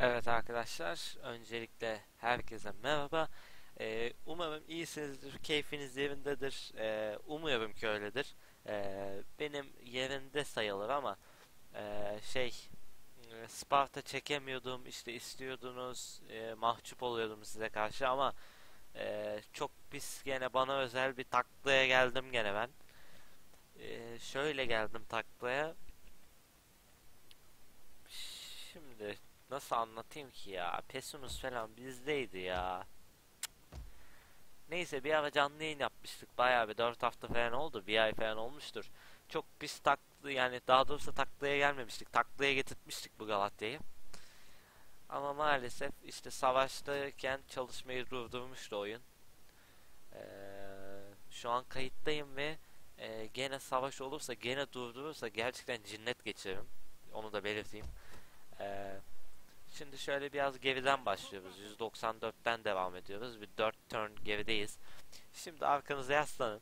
Evet arkadaşlar, öncelikle herkese merhaba. Ee, umarım iyisinizdir, keyfiniz yerindedir. Ee, umuyorum ki öyledir. Ee, benim yerinde sayılır ama ee, şey e, Sparta çekemiyordum, işte istiyordunuz, e, mahcup oluyordum size karşı ama e, çok pis gene bana özel bir taklaya geldim gene ben. E, şöyle geldim taklaya. Şimdi Nasıl anlatayım ki ya? Pesunus falan bizdeydi ya. Neyse bir ara canlı yayın yapmıştık. Bayağı bir 4 hafta falan oldu. Bir ay falan olmuştur. Çok biz taklı yani daha doğrusu taklaya gelmemiştik. Taklaya getirtmiştik bu Galatya'yı. Ama maalesef işte savaştayken çalışmayı durdurmuştu oyun. Ee, şu an kayıttayım ve e, gene savaş olursa gene durdurursa gerçekten cinnet geçiririm. Onu da belirteyim. Eee Şimdi şöyle biraz geriden başlıyoruz. 194'ten devam ediyoruz. Bir 4 turn gerideyiz. Şimdi arkanıza yaslanın.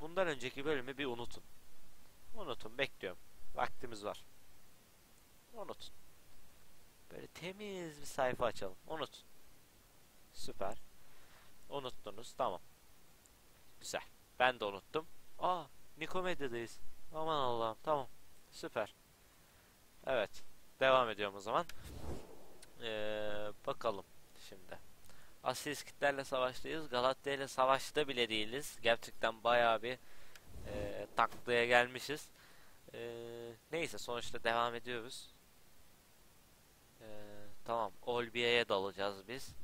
Bundan önceki bölümü bir unutun. Unutun bekliyorum. Vaktimiz var. Unutun. Böyle temiz bir sayfa açalım. Unutun. Süper. Unuttunuz. Tamam. Güzel. Ben de unuttum. Aa, Nikomedya'dayız. Aman Allah'ım. Tamam. Süper. Evet. Devam ediyorum o zaman. Ee, bakalım şimdi. Asil kitlerle savaştayız. Galatya ile savaşta bile değiliz. Gerçekten bayağı bir e, taklaya gelmişiz. E, neyse sonuçta devam ediyoruz. E, tamam. Olbiye'ye dalacağız biz.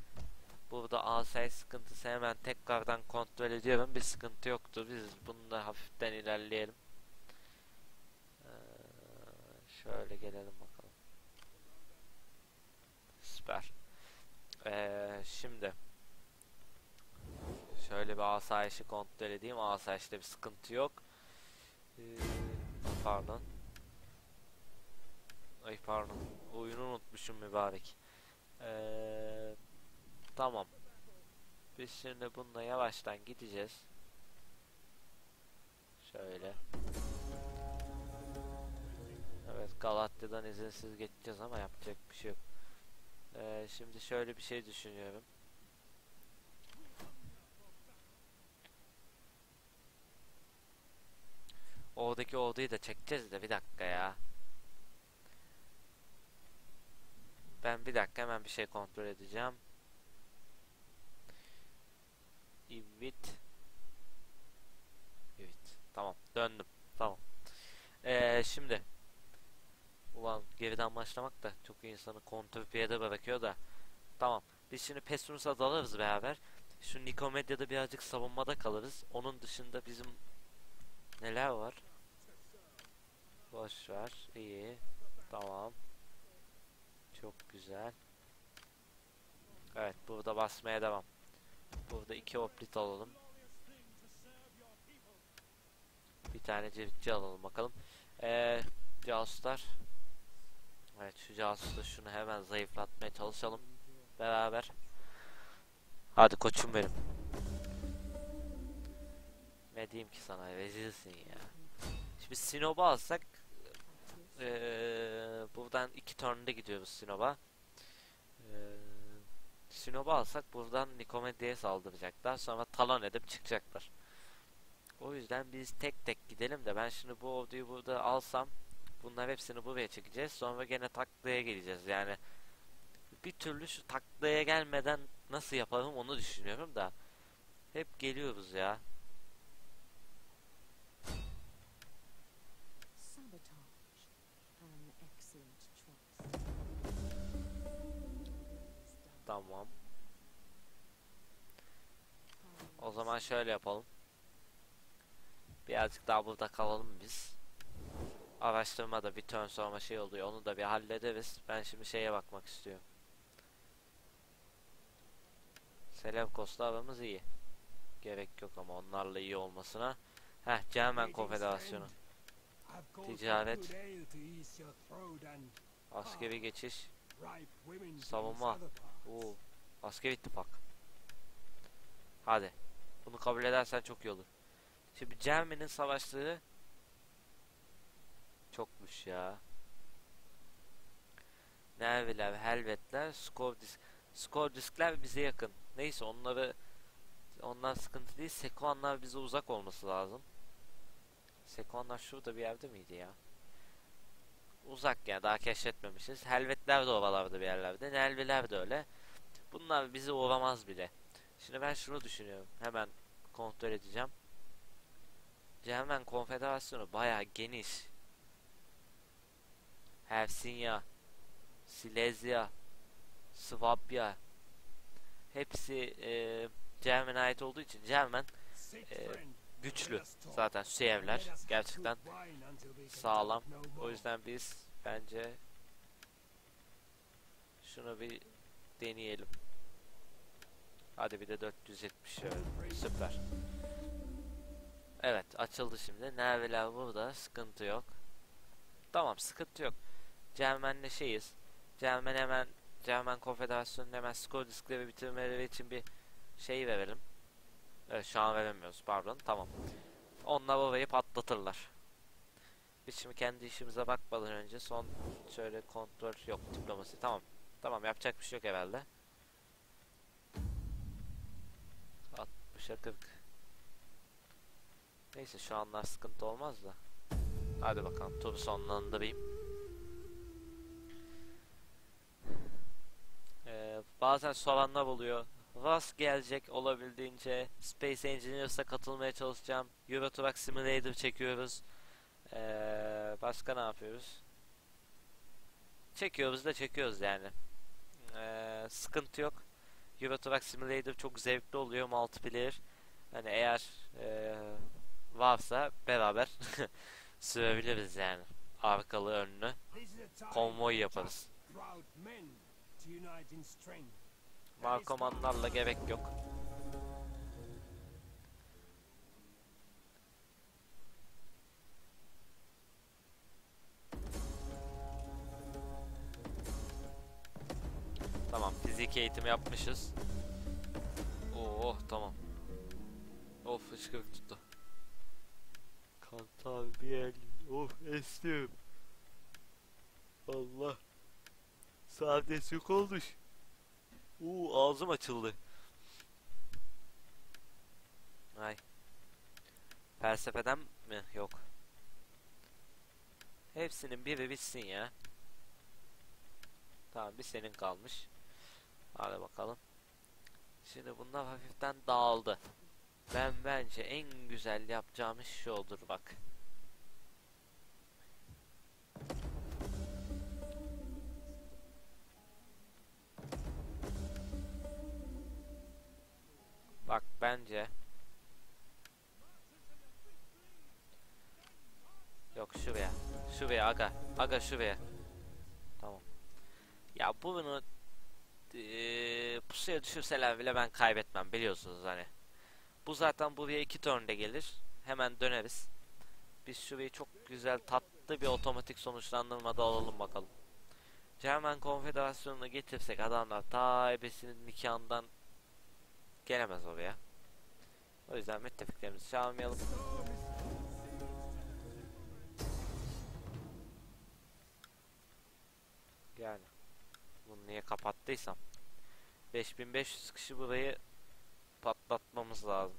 Burada asay sıkıntısı hemen tekrardan kontrol ediyorum. Bir sıkıntı yoktu. Biz bunu da hafiften ilerleyelim. E, şöyle gelelim Süper. Ee, şimdi şöyle bir asayişi kontrol edeyim. Asayişte bir sıkıntı yok. Ee, pardon. Ay pardon. Oyunu unutmuşum mübarek. Ee, tamam. Biz şimdi bununla yavaştan gideceğiz. Şöyle. Evet Galatya'dan izinsiz geçeceğiz ama yapacak bir şey yok. Ee, şimdi şöyle bir şey düşünüyorum. Oradaki odayı da çekeceğiz de bir dakika ya. Ben bir dakika hemen bir şey kontrol edeceğim. Evet. Evet. Tamam. Döndüm. Tamam. Ee, şimdi Ulan geriden başlamak da çok insanı kontrpiyede bırakıyor da. Tamam. Biz şimdi Pesunus'a dalarız beraber. Şu Nikomedya'da birazcık savunmada kalırız. Onun dışında bizim neler var? Boş ver. İyi. Tamam. Çok güzel. Evet burada basmaya devam. Burada iki oplit alalım. Bir tane cevitçi alalım bakalım. Eee Casuslar Evet şu casusu şunu hemen zayıflatmaya çalışalım. Beraber. Hadi koçum benim. Ne diyeyim ki sana rezilsin ya. Şimdi Sinop'u alsak ee, buradan iki turnda gidiyoruz Sinop'a. Ee, Sinop'u alsak buradan Nikomedya'ya saldıracaklar. Sonra talon edip çıkacaklar. O yüzden biz tek tek gidelim de ben şimdi bu orduyu burada alsam Bunlar hepsini buraya çekeceğiz. Sonra gene taklaya geleceğiz. Yani bir türlü şu taklaya gelmeden nasıl yapalım onu düşünüyorum da. Hep geliyoruz ya. Tamam. O zaman şöyle yapalım. Birazcık daha burada kalalım biz araştırmada bir turn sonra şey oluyor. Onu da bir hallederiz. Ben şimdi şeye bakmak istiyorum. Selevkos'la aramız iyi. Gerek yok ama onlarla iyi olmasına. Heh, Cermen Konfederasyonu. Ticaret. Askeri geçiş. Savunma. Oo, askeri ittifak. Hadi. Bunu kabul edersen çok iyi olur. Şimdi Cermen'in savaştığı çokmuş ya. Nerviler, Helvetler, Skordisk. Skordiskler bize yakın. Neyse onları ondan sıkıntı değil. Sekuanlar bize uzak olması lazım. Sekuanlar şurada bir yerde miydi ya? Uzak ya daha keşfetmemişiz. Helvetler de oralarda bir yerlerde. Nelviler de öyle. Bunlar bizi uğramaz bile. Şimdi ben şunu düşünüyorum. Hemen kontrol edeceğim. Cermen Konfederasyonu bayağı geniş. Hersinya, Silezya, Swabya hepsi e, Cermen'e ait olduğu için Cermen e, güçlü zaten Süevler gerçekten sağlam. O yüzden biz bence şunu bir deneyelim. Hadi bir de 470 şöyle. Süper. Evet açıldı şimdi. Nerviler burada. Sıkıntı yok. Tamam sıkıntı yok. Cermen'le şeyiz. Cermen hemen Cermen Konfederasyonu'nun hemen skor diskleri bitirmeleri için bir şey verelim. Evet şu an veremiyoruz pardon tamam. Onlar orayı patlatırlar. Biz şimdi kendi işimize bakmadan önce son şöyle kontrol yok diplomasi tamam. Tamam yapacak bir şey yok herhalde. 60'a 40. Neyse şu anlar sıkıntı olmaz da. Hadi bakalım turu sonlandırayım. Ee, bazen soranlar oluyor. Rust gelecek olabildiğince Space Engineers'a katılmaya çalışacağım. Euro Truck Simulator çekiyoruz. Ee, başka ne yapıyoruz? Çekiyoruz da çekiyoruz yani. Ee, sıkıntı yok. Euro Truck Simulator çok zevkli oluyor multiplayer. Hani eğer ee, varsa beraber sürebiliriz yani. Arkalı önlü konvoy yaparız. Markomanlarla gerek yok. Tamam fizik eğitimi yapmışız. Oo tamam. Of hıçkırık tuttu. Kantar bir el. Of esniyorum. Allah. Sades yok olmuş. Uuu ağzım açıldı. Ay. Felsefeden mi? Yok. Hepsinin biri bitsin ya. Tamam bir senin kalmış. Hadi bakalım. Şimdi bunlar hafiften dağıldı. Ben bence en güzel yapacağımız şu olur bak. Bence Yok şuraya. Şuraya aga. Aga şuraya. Tamam. Ya bunu eee pusuya düşürseler bile ben kaybetmem biliyorsunuz hani. Bu zaten buraya iki turnde gelir. Hemen döneriz. Biz şurayı çok güzel tatlı bir otomatik sonuçlandırmada alalım bakalım. Cermen Konfederasyonu'nu getirsek adamlar ta ebesinin nikahından gelemez oraya. O yüzden müttefiklerimizi çağırmayalım. Yani bunu niye kapattıysam 5500 kişi burayı patlatmamız lazım.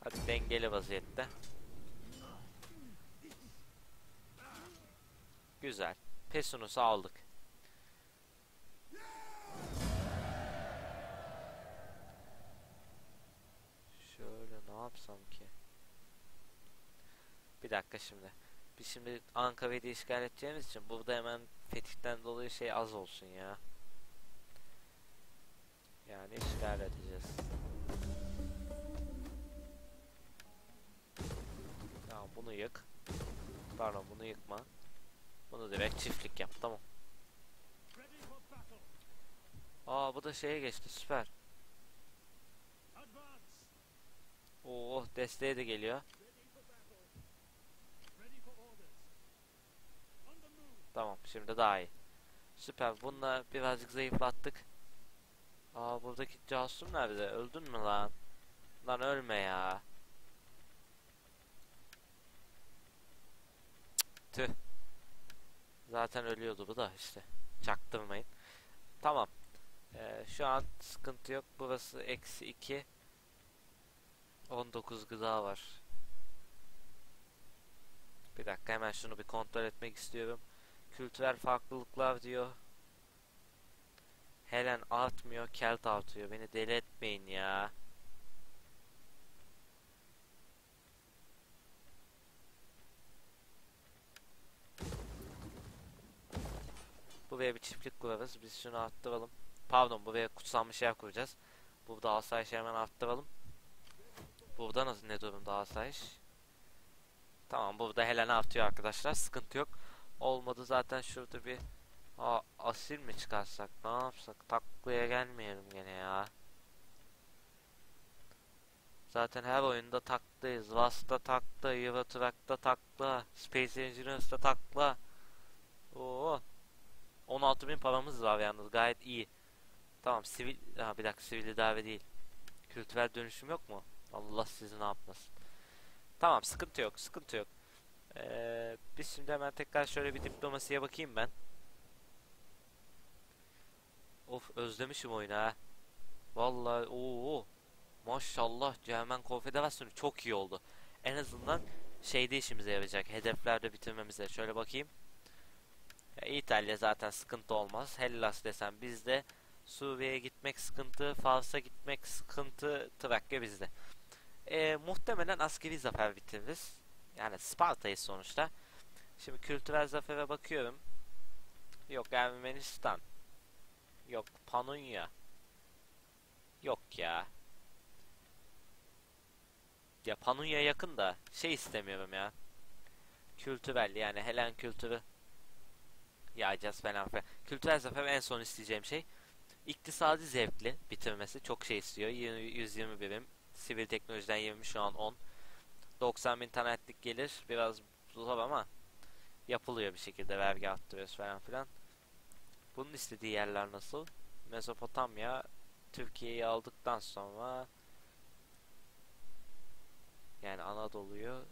Hadi dengeli vaziyette. Güzel. Pesunus'u aldık. Yapsam ki? Bir dakika şimdi. Biz şimdi Ankara'yı da işgal edeceğimiz için burada hemen fetihten dolayı şey az olsun ya. Yani işgal edeceğiz. Tamam bunu yık. Pardon bunu yıkma. Bunu direkt çiftlik yap tamam. Aa bu da şeye geçti süper. Oo desteğe de geliyor. Tamam şimdi daha iyi. Süper bununla birazcık zayıflattık. Aa buradaki casus nerede? Öldün mü lan? Lan ölme ya. Cık, Tüh. Zaten ölüyordu bu da işte. Çaktırmayın. Tamam. Ee, şu an sıkıntı yok. Burası eksi 2. 19 gıda var. Bir dakika hemen şunu bir kontrol etmek istiyorum. Kültürel farklılıklar diyor. Helen artmıyor, Kelt artıyor. Beni deli etmeyin ya. Buraya bir çiftlik kurarız. Biz şunu arttıralım. Pardon buraya kutsanmış yer kuracağız. Burada asayiş hemen arttıralım. Burada nasıl ne durumda asayiş? Tamam burada Helen artıyor arkadaşlar. Sıkıntı yok. Olmadı zaten şurada bir Aa, asil mi çıkarsak? Ne yapsak? Taklaya gelmeyelim gene ya. Zaten her oyunda taktayız. Vasta takla, Euro Truck'ta takla, Space Engineers'ta takla. Oo. 16.000 paramız var yalnız gayet iyi. Tamam sivil ha bir dakika sivil idare değil. Kültürel dönüşüm yok mu? Allah sizi ne yapmasın. Tamam sıkıntı yok sıkıntı yok. Ee, biz şimdi hemen tekrar şöyle bir diplomasiye bakayım ben. Of özlemişim oyunu ha. Vallahi ooo. Maşallah Cermen Konfederasyonu çok iyi oldu. En azından şeyde işimize yarayacak. Hedeflerde bitirmemize. Şöyle bakayım. Ya, İtalya zaten sıkıntı olmaz. Hellas desem bizde. Suriye'ye gitmek sıkıntı. Fars'a gitmek sıkıntı. Trakya bizde. Ee, muhtemelen askeri zafer bitiririz. Yani Sparta'yız sonuçta. Şimdi kültürel zafere bakıyorum. Yok Ermenistan. Yok Panunya. Yok ya. Ya Panunya yakın da şey istemiyorum ya. Kültürel yani Helen kültürü yayacağız falan filan. Kültürel zafer en son isteyeceğim şey. İktisadi zevkli bitirmesi çok şey istiyor. 20, 120 birim. Sivil teknolojiden 20 şu an 10. 90 bin tanetlik gelir. Biraz zor ama yapılıyor bir şekilde vergi arttırıyoruz falan filan. Bunun istediği yerler nasıl? Mezopotamya Türkiye'yi aldıktan sonra yani Anadolu'yu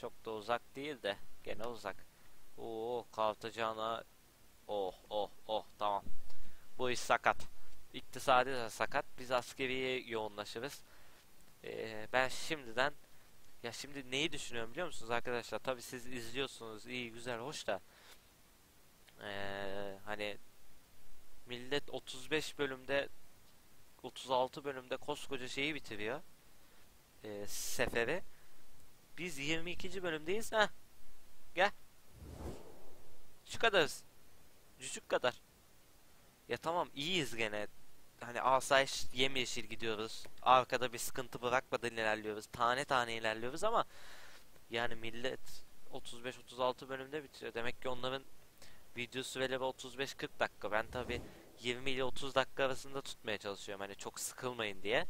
çok da uzak değil de gene uzak. Oo Kartacana oh oh oh tamam. Bu iş sakat. İktisadi de sakat. Biz askeriye yoğunlaşırız. Ee, ben şimdiden ya şimdi neyi düşünüyorum biliyor musunuz arkadaşlar? Tabi siz izliyorsunuz iyi güzel hoş da ee, hani millet 35 bölümde 36 bölümde koskoca şeyi bitiriyor. Ee, seferi. Biz 22. bölümdeyiz. ha. Gel. Şu kadarız. Cücük kadar. Ya tamam iyiyiz gene. Hani asayiş yemyeşil gidiyoruz. Arkada bir sıkıntı bırakmadan ilerliyoruz. Tane tane ilerliyoruz ama yani millet 35-36 bölümde bitiriyor. Demek ki onların video süreleri 35-40 dakika. Ben tabi 20 ile 30 dakika arasında tutmaya çalışıyorum. Hani çok sıkılmayın diye.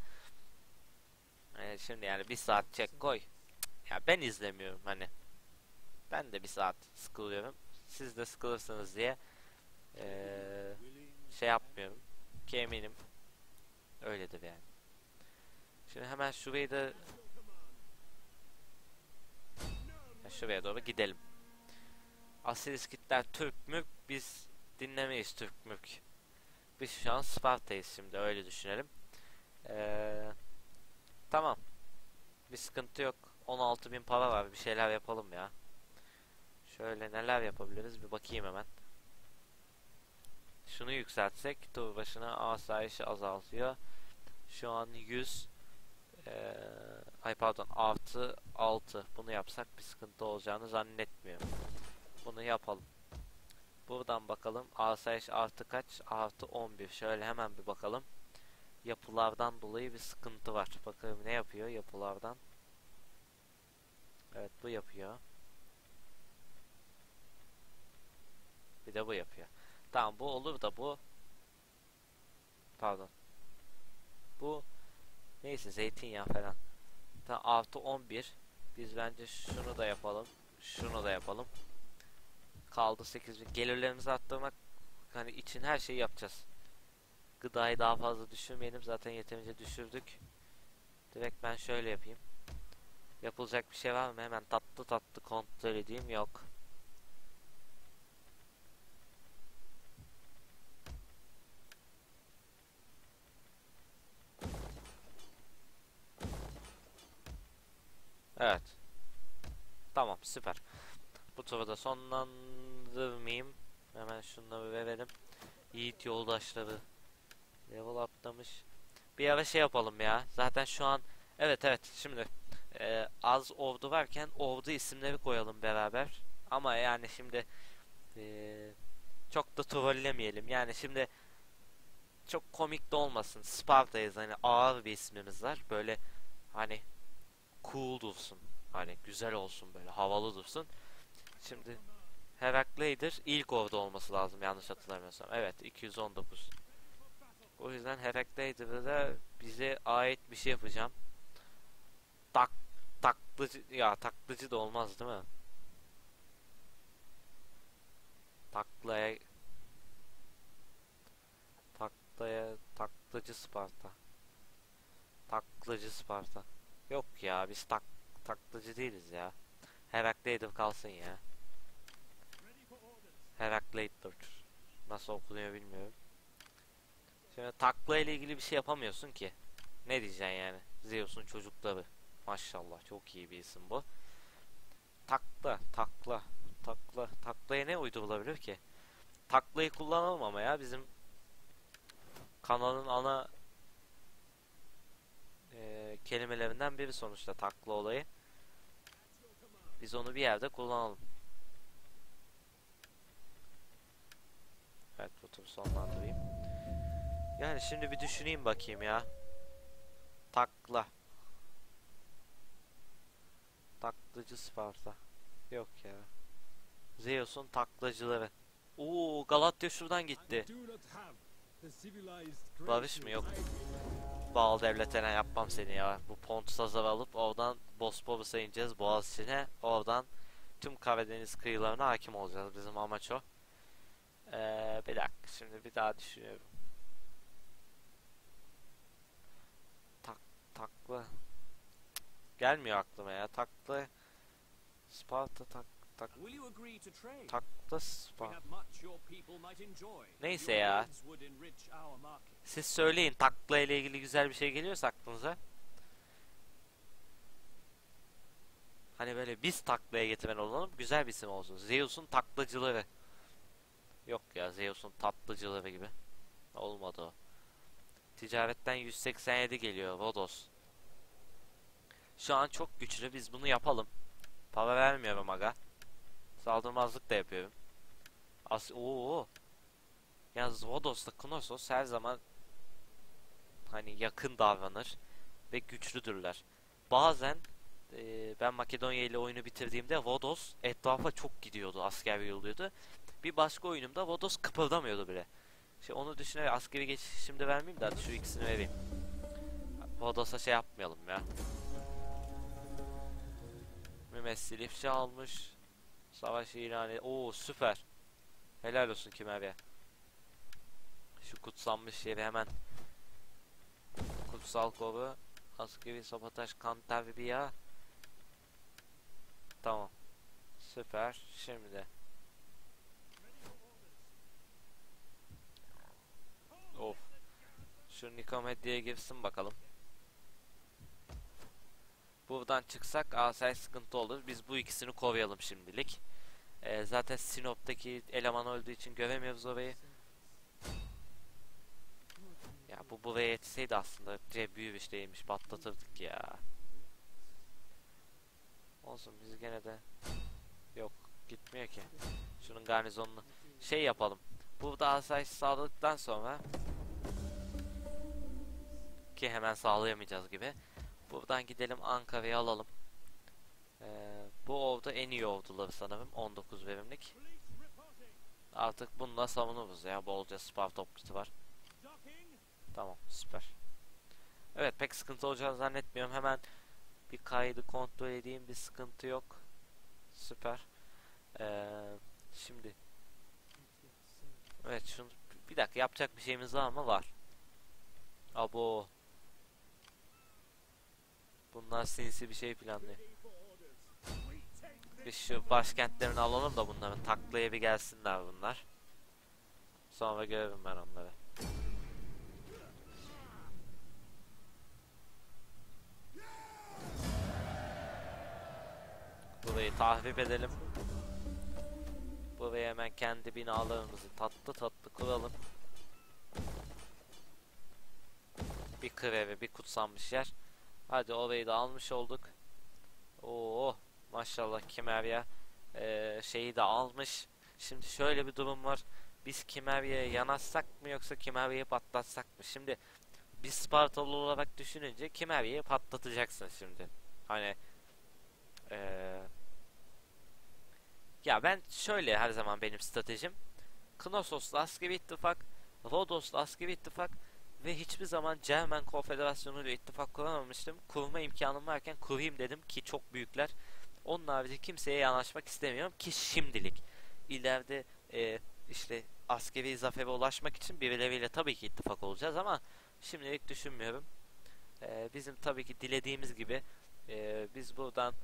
Yani şimdi yani bir saat çek koy. Ya ben izlemiyorum hani. Ben de bir saat sıkılıyorum. Siz de sıkılırsınız diye ee, şey yapmıyorum. Ki eminim öyledir yani. Şimdi hemen şurayı da şuraya doğru gidelim. Asil İskitler Türk mülk biz dinlemeyiz Türk mülk. Biz şu an Sparta'yız şimdi öyle düşünelim. Ee, tamam. Bir sıkıntı yok. 16 bin para var bir şeyler yapalım ya. Şöyle neler yapabiliriz bir bakayım hemen. Şunu yükseltsek tur başına asayişi azaltıyor. Şu an 100 ee, ay pardon artı 6 bunu yapsak bir sıkıntı olacağını zannetmiyorum. Bunu yapalım. Buradan bakalım. Asayiş artı kaç? Artı 11. Şöyle hemen bir bakalım. Yapılardan dolayı bir sıkıntı var. Bakalım ne yapıyor yapılardan. Evet bu yapıyor. Bir de bu yapıyor. Tamam bu olur da bu. Pardon. Bu neyse zeytinyağı falan. Tamam artı 11. Biz bence şunu da yapalım. Şunu da yapalım kaldı 8 bin. Gelirlerimizi arttırmak hani için her şeyi yapacağız. Gıdayı daha fazla düşürmeyelim. Zaten yeterince düşürdük. Direkt ben şöyle yapayım. Yapılacak bir şey var mı? Hemen tatlı tatlı kontrol edeyim. Yok. Süper. Bu turu da sonlandırmayayım. Hemen şunları verelim. Yiğit yoldaşları level atlamış. Bir ara şey yapalım ya. Zaten şu an evet evet şimdi e, az ordu varken ordu isimleri koyalım beraber. Ama yani şimdi e, çok da trollemeyelim. Yani şimdi çok komik de olmasın. Sparta'yız hani ağır bir ismimiz var. Böyle hani cool dursun. Hani güzel olsun böyle havalı dursun. Şimdi Herakleider ilk orada olması lazım yanlış hatırlamıyorsam. Evet 219. O yüzden Herakleider'da da bize ait bir şey yapacağım. Tak taklıcı ya taklıcı da olmaz değil mi? Taklaya taklaya taklacı Sparta. Taklacı Sparta. Yok ya biz tak taklacı değiliz ya. Herakleider kalsın ya. Herakleider. Nasıl okunuyor bilmiyorum. Şimdi takla ile ilgili bir şey yapamıyorsun ki. Ne diyeceksin yani? Zeus'un çocukları. Maşallah çok iyi bir isim bu. Takla, takla, takla. Taklaya ne uydurulabilir ki? Taklayı kullanalım ama ya bizim kanalın ana e, kelimelerinden biri sonuçta takla olayı. Biz onu bir yerde kullanalım. Evet bu turu sonlandırayım. Yani şimdi bir düşüneyim bakayım ya. Takla. Taklacı Sparta. Yok ya. Zeus'un taklacıları. Oo Galatya şuradan gitti. Barış mı yok? Bağlı devletine yapmam seni ya. Bu Pontus'u alıp oradan Bosporus'a ineceğiz Boğaziçi'ne. Oradan tüm Karadeniz kıyılarına hakim olacağız. Bizim amaç o. Ee, bir dakika şimdi bir daha düşünüyorum. Tak takla. Gelmiyor aklıma ya. Takla. Sparta tak tak takla Sparta. Neyse ya. Siz söyleyin takla ile ilgili güzel bir şey geliyorsa aklınıza. Hani böyle biz taklaya getiren olalım güzel bir isim olsun. Zeus'un taklacıları. Yok ya Zeus'un tatlıcıları gibi. Olmadı o. Ticaretten 187 geliyor Rodos. Şu an çok güçlü biz bunu yapalım. Para vermiyorum aga. Saldırmazlık da yapıyorum. As Oo. Yalnız Rodos'la Knossos her zaman hani yakın davranır ve güçlüdürler. Bazen e, ben Makedonya ile oyunu bitirdiğimde Rodos etrafa çok gidiyordu, asker yolluyordu. Bir başka oyunumda Rodos kıpırdamıyordu bile. İşte onu düşünerek askeri geçiş şimdi vermeyeyim de şu ikisini vereyim. Rodos'a şey yapmayalım ya. Mümessil ifşa almış. Savaş ilan et. Oo süper. Helal olsun Kimerya. Şu kutsanmış yeri hemen. Kutsal koru. Askeri sabotaj Kantabria. Tamam. Süper. Şimdi. Of. Şu Nikomedya'ya girsin bakalım. Buradan çıksak asayiş sıkıntı olur. Biz bu ikisini koruyalım şimdilik. Ee, zaten Sinop'taki eleman öldüğü için göremiyoruz orayı. Ya bu buraya yetseydi aslında C büyük bir şeymiş patlatırdık ya. Olsun biz gene de yok gitmiyor ki. Şunun garnizonunu şey yapalım. Burada asayiş sağladıktan sonra ki hemen sağlayamayacağız gibi. Buradan gidelim Ankara'yı alalım. Ee, bu ordu en iyi orduları sanırım. 19 verimlik. Artık bununla savunuruz ya. Bolca Sparta optisi var. Tamam süper. Evet pek sıkıntı olacağını zannetmiyorum. Hemen bir kaydı kontrol edeyim. Bir sıkıntı yok. Süper. Ee, şimdi. Evet şunu bir dakika yapacak bir şeyimiz var mı? Var. Abo. Bunlar sinsi bir şey planlıyor. Biz şu başkentlerini alalım da bunların taklaya bir gelsinler bunlar. Sonra görürüm ben onları. Burayı tahrip edelim. Buraya hemen kendi binalarımızı tatlı tatlı kuralım. Bir kır bir kutsanmış yer. Hadi orayı da almış olduk. Oo, maşallah Kimerya ee, şeyi de almış. Şimdi şöyle bir durum var. Biz Kimerya'ya yanaşsak mı yoksa Kimerya'yı patlatsak mı? Şimdi bir Spartalı olarak düşününce Kimerya'yı patlatacaksın şimdi. Hani ee, ya ben şöyle her zaman benim stratejim. Knosos'la askeri ittifak, Rodos'la askeri ittifak ve hiçbir zaman Cermen Konfederasyonu ile ittifak kuramamıştım. Kurma imkanım varken kurayım dedim ki çok büyükler. Onun harici kimseye yanaşmak istemiyorum ki şimdilik. İleride e, işte askeri zafere ulaşmak için birileriyle tabii ki ittifak olacağız ama şimdilik düşünmüyorum. E, bizim tabii ki dilediğimiz gibi e, biz buradan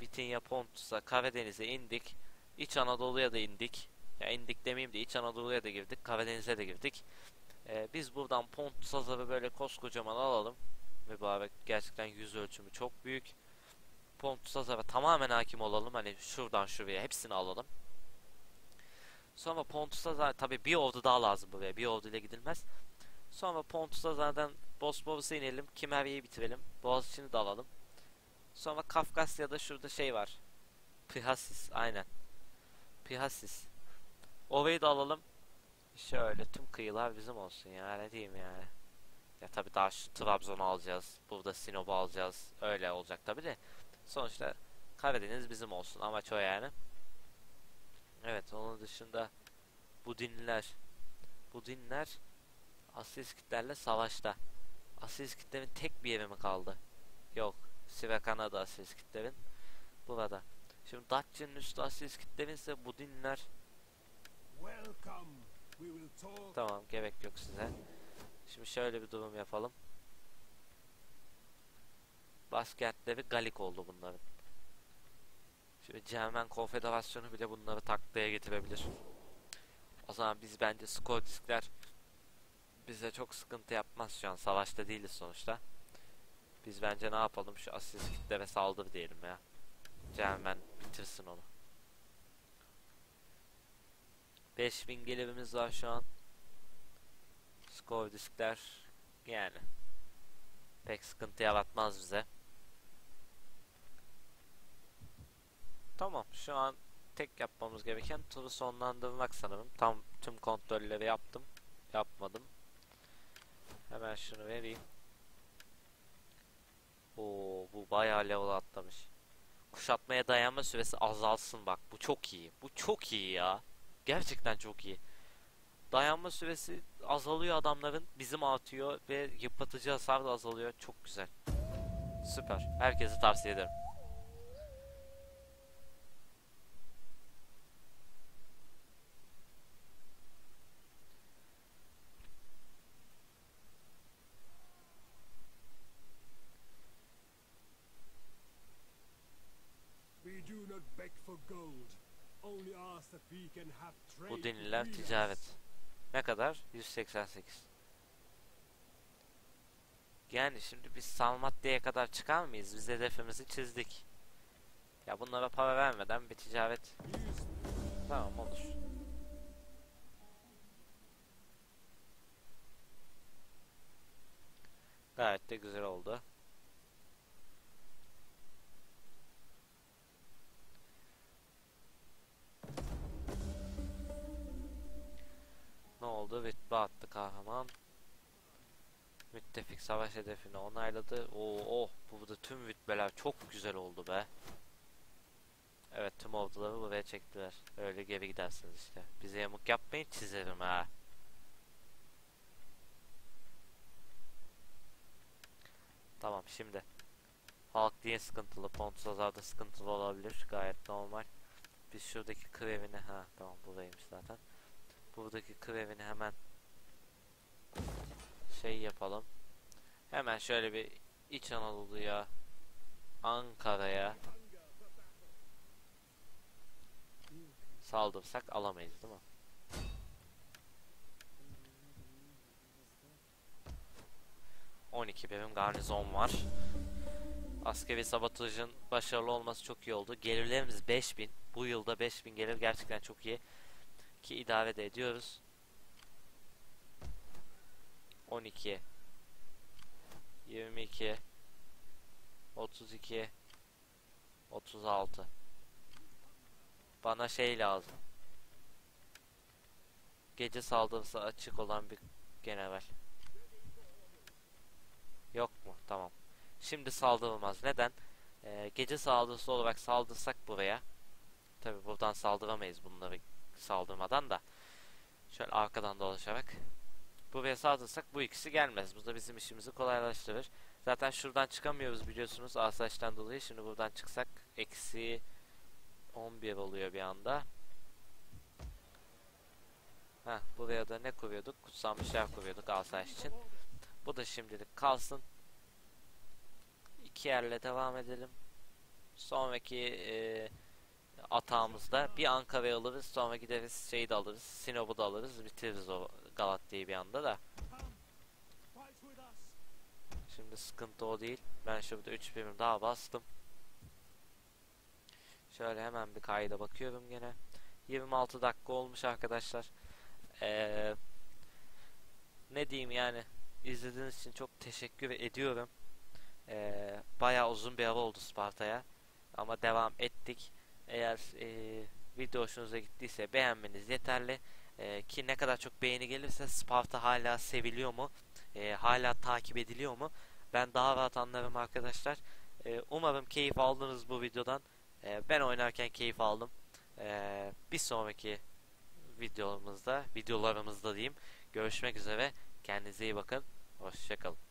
Bitinya, Pontus'a, Karadeniz'e indik. İç Anadolu'ya da indik. Ya indik demeyeyim de İç Anadolu'ya da girdik. Karadeniz'e de girdik. Ee, biz buradan Pontus Hazar'ı böyle koskocaman alalım. Mübarek gerçekten yüz ölçümü çok büyük. Pontus Hazar'a tamamen hakim olalım. Hani şuradan şuraya hepsini alalım. Sonra Pontus Hazar tabi bir ordu daha lazım buraya. Bir ordu ile gidilmez. Sonra Pontus Hazar'dan Bosporus'a inelim. Kimerya'yı bitirelim. Boğaziçi'ni de alalım. Sonra Kafkasya'da şurada şey var. Pihasis aynen. Pihasis. Orayı da alalım. Şöyle tüm kıyılar bizim olsun ya ne diyeyim yani. Ya tabi daha şu Trabzon'u alacağız. Burada Sinop'u alacağız. Öyle olacak tabi de. Sonuçta Karadeniz bizim olsun. Amaç o yani. Evet onun dışında bu dinler bu dinler Asiliskitlerle savaşta. Asiliskitlerin tek bir yeri mi kaldı? Yok. Sivekana'da Asiliskitlerin. Burada. Şimdi Datça'nın üstü Asiliskitlerin ise bu dinler Tamam gerek yok size. Şimdi şöyle bir durum yapalım. Başkentleri Galik oldu bunların. Şimdi Cermen Konfederasyonu bile bunları taklaya getirebilir. O zaman biz bence skor diskler bize çok sıkıntı yapmaz şu an. Savaşta değiliz sonuçta. Biz bence ne yapalım? Şu asist kitlere saldır diyelim ya. Cermen bitirsin onu. 5000 gelirimiz var şu an. Skor diskler yani pek sıkıntı yaratmaz bize. Tamam şu an tek yapmamız gereken turu sonlandırmak sanırım. Tam tüm kontrolleri yaptım. Yapmadım. Hemen şunu vereyim. Oo bu bayağı level atlamış. Kuşatmaya dayanma süresi azalsın bak. Bu çok iyi. Bu çok iyi ya. Gerçekten çok iyi. Dayanma süresi azalıyor adamların. Bizim artıyor ve yıpratıcı hasar da azalıyor. Çok güzel. Süper. Herkese tavsiye ederim. Bu denilen ticaret. Ne kadar? 188. Yani şimdi biz Salmatya'ya kadar çıkar mıyız? Biz hedefimizi çizdik. Ya bunlara para vermeden bir ticaret tamam olur. Gayet de güzel oldu. Ne oldu? Rütbe attı kahraman. Müttefik savaş hedefini onayladı. Oo, oh, burada tüm rütbeler çok güzel oldu be. Evet tüm orduları buraya çektiler. Öyle geri gidersiniz işte. Bize yamuk yapmayın çizerim ha. Tamam şimdi. Halk diye sıkıntılı. Pontus Azar'da sıkıntılı olabilir. Gayet normal. Biz şuradaki krevini ha tamam buradaymış zaten. Buradaki krevini hemen şey yapalım. Hemen şöyle bir İç Anadolu'ya Ankara'ya saldırsak alamayız değil mi? On iki birim garnizon var. Askeri sabotajın başarılı olması çok iyi oldu. Gelirlerimiz 5000. Bu yılda 5000 gelir gerçekten çok iyi. Ki idare de ediyoruz. 12 22 32 36 Bana şey lazım. Gece saldırısı açık olan bir general. Yok mu? Tamam. Şimdi saldırılmaz. Neden? Ee, gece saldırısı olarak saldırsak buraya. Tabi buradan saldıramayız bunları saldırmadan da. Şöyle arkadan dolaşarak. Buraya saldırsak bu ikisi gelmez. Bu da bizim işimizi kolaylaştırır. Zaten şuradan çıkamıyoruz biliyorsunuz asayişten dolayı. Şimdi buradan çıksak eksi 11 oluyor bir anda. Heh, buraya da ne kuruyorduk? Kutsanmış yer kuruyorduk asayiş için. Bu da şimdilik kalsın. İki yerle devam edelim. Sonraki e, atağımızda bir Ankara'yı alırız. Sonra gideriz şeyi de alırız. Sinop'u da alırız. Bitiririz o Galatya'yı bir anda da. Şimdi sıkıntı o değil. Ben şurada 3 birim daha bastım. Şöyle hemen bir kayda bakıyorum gene. 26 dakika olmuş arkadaşlar. Ee, ne diyeyim yani. İzlediğiniz için çok teşekkür ediyorum. Ee, bayağı uzun bir ara oldu Sparta'ya. Ama devam ettik. Eğer e, video hoşunuza gittiyse beğenmeniz yeterli. Ee, ki ne kadar çok beğeni gelirse Sparta hala seviliyor mu? Ee, hala takip ediliyor mu? Ben daha rahat anlarım arkadaşlar. Ee, umarım keyif aldınız bu videodan. Ee, ben oynarken keyif aldım. Ee, bir sonraki videolarımızda, videolarımızda diyeyim. Görüşmek üzere. Kendinize iyi bakın. Hoşçakalın.